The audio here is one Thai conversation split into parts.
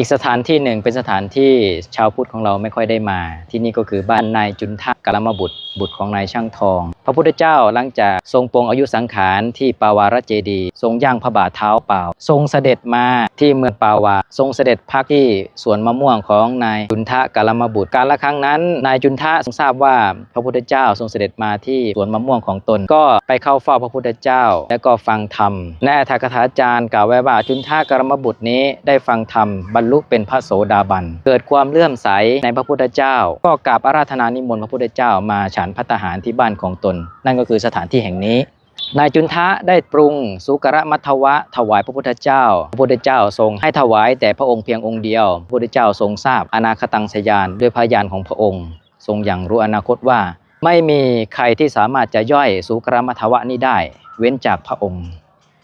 อีกสถานที่หนึ่งเป็นสถานที่ชาวพุทธของเราไม่ค่อยได้มา ที่นี่ก็คือบ้านนายจุนทะกลมบุตร บุตรของนายช่างทอง พระพุทธเจ้าหลังจากทรงปลงอายุสังขารที่ปาวาระเจดี ทรงย่างพระบาทเท้าเปล่า ทรงเสด็จมาที่เมืองปาวา ทรงเสด็จพักที่สวนมะม่วงของนายจุนทะกลมบุตร การละครั้งนั้น นายจุนทะทรงทราบว่าพระพุทธเจ้าทรงเสด็จมาที่สวนมะม่วงของตน ก็ไปเข้าเฝ้าพระพุทธเจ้า และก็ฟังธรรมในอัตถกถาจารย์กล่าวไว้ว่าจุนทะกลมบุตรนี้ได้ฟังธรรมบรรลุเป็นพระโสดาบัน เกิดความเลื่อมใสในพระพุทธเจ้า ก็กราบอาราธนานิมนต์พระพุทธเจ้ามาฉันพัตหารที่บ้านของตน นั่นก็คือสถานที่แห่งนี้ นายจุนทะได้ปรุงสุกระมัทวะ ถวายพระพุทธเจ้า พระพุทธเจ้าทรงให้ถวายแต่พระองค์เพียงองค์เดียว พระพุทธเจ้าทรงทราบอนาคตังสยานด้วยพยานของพระองค์ ทรงอย่างรู้อนาคตว่า ไม่มีใครที่สามารถจะย่อยสุกระมัทวะนี้ได้ เว้นจากพระองค์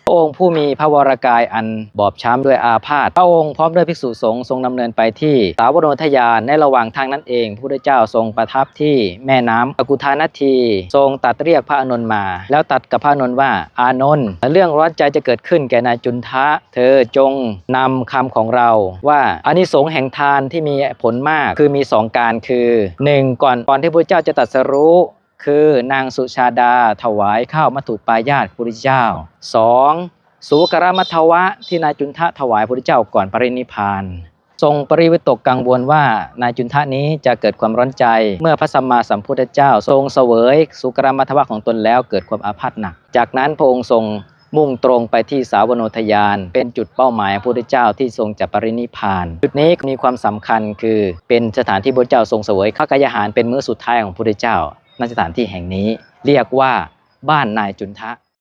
พระองค์ผู้มีพระวรากายอันบอบช้ำด้วยอาพาธพระองค์พร้อมด้วยภิกษุสงฆ์ทรงดำเนินไปที่สาวโนทยานในระหว่างทางนั้นเองพระพุทธเจ้าทรงประทับที่แม่น้ำอกุธานาที ทรงตัดเรียกพระอานนท์มา แล้วตัดกับพระอานนท์ว่าอานนท์เรื่องร้อนใจจะเกิดขึ้นแก่นายจุนทะ เธอจงนำคำของเราว่าอานิสงส์แห่งทานที่มีผลมากคือมีสองการคือหนึ่งก่อนก่อนที่พระพุทธเจ้าจะตรัสรู้ คือนางสุชาดาถวายข้าวมัทุปายาตพระพุทธเจ้า 2. สุกรมัทวะที่นายจุนทะถวายพระพุทธเจ้าก่อนปรินิพานทรงปริวิตกกังวลว่านายจุนทะนี้จะเกิดความร้อนใจ เมื่อพระสัมมาสัมพุทธเจ้า ทรงเสวยสุกรมัทวะของตนแล้วเกิดความอาพาธหนัก จากนั้นพระองค์ทรงมุ่งตรงไปที่สาวโนทยาน เป็นจุดเป้าหมายของพระพุทธเจ้าที่ทรงจะปรินิพาน จุดนี้มีความสำคัญคือเป็นสถานที่พระเจ้าทรงเสวยข้ากายอาหารเป็นมื้อสุดท้ายของพระพุทธเจ้า ณสถานที่แห่งนี้ เรียกว่าบ้านนายจุนทะ